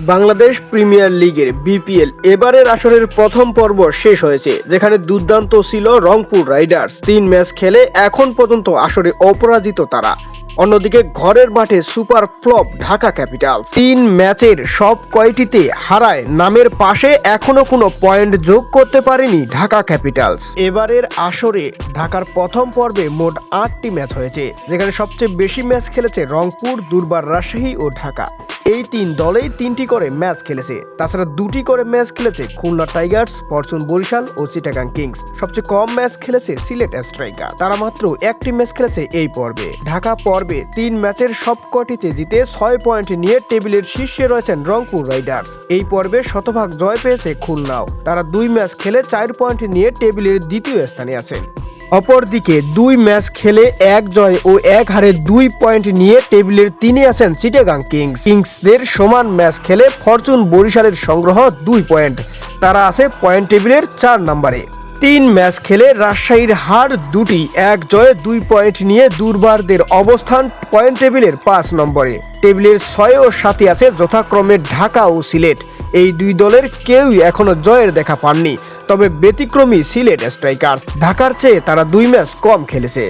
Bangladesh premier লিগের BPL এবারের আসরের প্রথম পর্ব শেষ হয়েছে, যেখানে দুর্দান্ত ছিল রংপুর রাইডার্স। তিন ম্যাচ খেলে এখন পর্যন্ত আসরে অপরাজিত তারা। অন্যদিকে ঘরের মাঠে সুপার ফ্লপ ঢাকা ক্যাপিটাল। তিন ম্যাচের সব কয়টিতে হারায় নামের পাশে এখনও কোনো পয়েন্ট যোগ করতে পারেনি ঢাকা ক্যাপিটালস। এবারের আসরে ঢাকার প্রথম পর্বে মোট আটটি ম্যাচ হয়েছে, যেখানে সবচেয়ে বেশি ম্যাচ খেলেছে রংপুর, দুর্বার রাজশাহী ও ঢাকা। এই তিন দলেই তিনটি করে ম্যাচ খেলেছে, তাছাড়া দুটি করে ম্যাচ খেলেছে খুলনা টাইগার্স, ফরচুন বরিশাল ও চিটাগাং কিংস। সবচেয়ে কম ম্যাচ খেলেছে সিলেট স্ট্রাইকার, তারা মাত্র একটি ম্যাচ খেলেছে এই পর্বে। ঢাকা পর্বে তিন ম্যাচের সবকটিতে জিতে ছয় পয়েন্ট নিয়ে টেবিলের শীর্ষে রয়েছেন রংপুর রাইডার্স। এই পর্বে শতভাগ জয় পেয়েছে খুলনাও। তারা দুই ম্যাচ খেলে চার পয়েন্ট নিয়ে টেবিলের দ্বিতীয় স্থানে আছেন অপরদিকে দুই ম্যাচ খেলে এক জয় ও এক হারে দুই পয়েন্ট নিয়ে টেবিলের তিনে আছেন চিটাগাং কিংস। কিংসদের সমান ম্যাচ খেলে ফরচুন বরিশালের সংগ্রহ দুই পয়েন্ট। তারা আছে পয়েন্ট টেবিলের চার নম্বরে। তিন ম্যাচ খেলে রাজশাহীর হার দুটি, এক জয়ে দুই পয়েন্ট নিয়ে দুর্বারদের অবস্থান পয়েন্ট টেবিলের পাঁচ নম্বরে। টেবিলের ছয় ও সাথে আছে যথাক্রমে ঢাকা ও সিলেট। এই দুই দলের কেউই এখনও জয়ের দেখা পাননি, তবে ব্যতিক্রমী সিলেট স্ট্রাইকার্স। ঢাকার চেয়ে তারা দুই ম্যাচ কম খেলেছে।